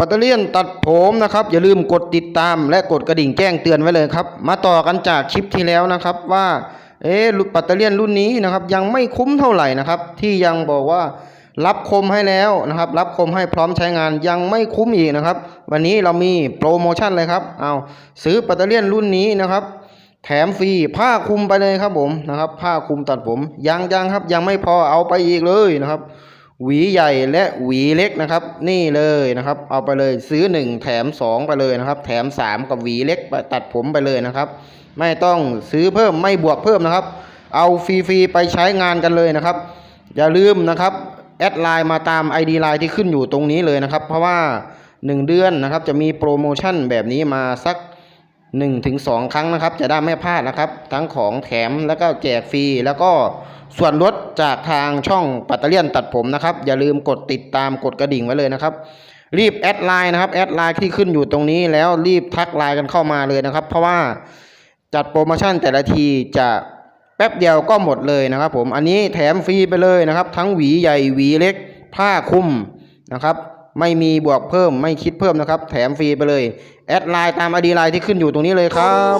ปัตเตอร์เลียนตัดผมนะครับ อย่าลืมกดติดตามและกดกระดิ่งแจ้งเตือนไว้เลยครับ มาต่อกันจากคลิปที่แล้วนะครับว่าเอ๊ะปัตเตอร์เลียนรุ่นนี้นะครับยังไม่คุ้มเท่าไหร่นะครับ ที่ยังบอกว่ารับคมให้แล้วนะครับ รับคมให้พร้อมใช้งานยังไม่คุ้มอีกนะครับ วันนี้เรามีโปรโมชั่นเลยครับเอาซื้อปัตเตอร์เลียนรุ่นนี้นะครับ แถมฟรีผ้าคลุมไปเลยครับผมนะครับ ผ้าคลุมตัดผมยังยังครับยังไม่พอเอาไปอีกเลยนะครับ หวีใหญ่และหวีเล็กนะครับ นี่เลยนะครับ เอาไปเลยซื้อ 1 แถม 2 ไปเลยนะครับ แถม 3 กับหวีเล็กตัดผมไปเลยนะครับ ไม่ต้องซื้อเพิ่มไม่บวกเพิ่มนะครับ เอาฟรีๆไปใช้งานกันเลยนะครับ อย่าลืมนะครับแอดไลน์มาตาม ID ไลน์ที่ขึ้นอยู่ตรงนี้เลยนะครับ เพราะว่า 1 เดือนนะครับจะมีโปรโมชั่นแบบนี้มาสัก 1-2ถึงครั้งนะครับ จะได้ไม่พลาดนะครับ ทั้งของแถมแล้วก็แจกฟรีแล้วก็ส่วนลดจากทางช่องปัตเตอร์เลียนตัดผมนะครับ อย่าลืมกดติดตามกดกระดิ่งไว้เลยนะครับ รีบแอดไลน์นะครับแอดไลน์ที่ขึ้นอยู่ตรงนี้แล้วรีบทักไลน์กันเข้ามาเลยนะครับ เพราะว่าจัดโปรโมชั่นแต่ละทีจะแป๊บเดียวก็หมดเลยนะครับ ผมอันนี้แถมฟรีไปเลยนะครับ ทั้งหวีใหญ่หวีเล็กผ้าคลุมนะครับ ไม่มีบวกเพิ่มไม่คิดเพิ่มนะครับ แถมฟรีไปเลย แอดไลน์ตามอดีไลน์ที่ขึ้นอยู่ตรงนี้เลยครับ